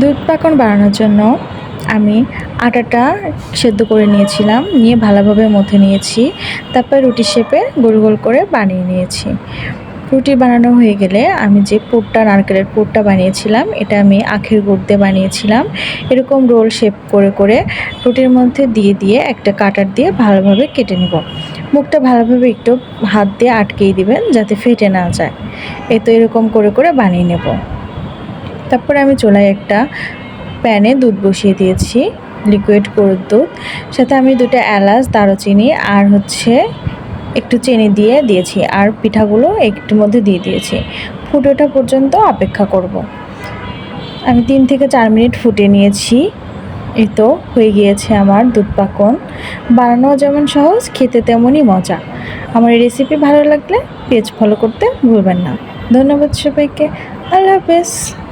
দুধ পাকন বানানোর জন্য আমি আটাটা সেদ্ধ করে নিয়েছিলাম, নিয়ে ভালোভাবে মথে নিয়েছি। তারপর রুটি শেপে গোল গোল করে বানিয়ে নিয়েছি। রুটি বানানো হয়ে গেলে আমি যে পুরটা, নারকেলের পুরটা বানিয়েছিলাম, এটা আমি আখের গুড় দিয়ে বানিয়েছিলাম। এরকম রোল শেপ করে করে রুটির মধ্যে দিয়ে দিয়ে একটা কাটার দিয়ে ভালোভাবে কেটে নেব। মুখটা ভালোভাবে একটু হাত দিয়ে আটকেই দিবেন যাতে ফেটে না যায়। এ তো এরকম করে করে বানিয়ে নেব। তারপরে আমি চুলায় একটা প্যানে দুধ বসিয়ে দিয়েছি লিকুইড গরুর দুধ। সাথে আমি দুটো এলাচ, দারুচিনি আর হচ্ছে একটু চিনি দিয়ে দিয়েছি আর পিঠাগুলো একটুর মধ্যে দিয়ে দিয়েছি। ফুটে ওঠা পর্যন্ত অপেক্ষা করব। আমি তিন থেকে চার মিনিট ফুটে নিয়েছি। এই তো হয়ে গিয়েছে আমার দুধ পাকন। বানানো যেমন সহজ, খেতে তেমনই মজা। আমার এই রেসিপি ভালো লাগলে পেজ ফলো করতে ভুলবেন না। ধন্যবাদ সবাইকে। আল্লাহ হাফেজ।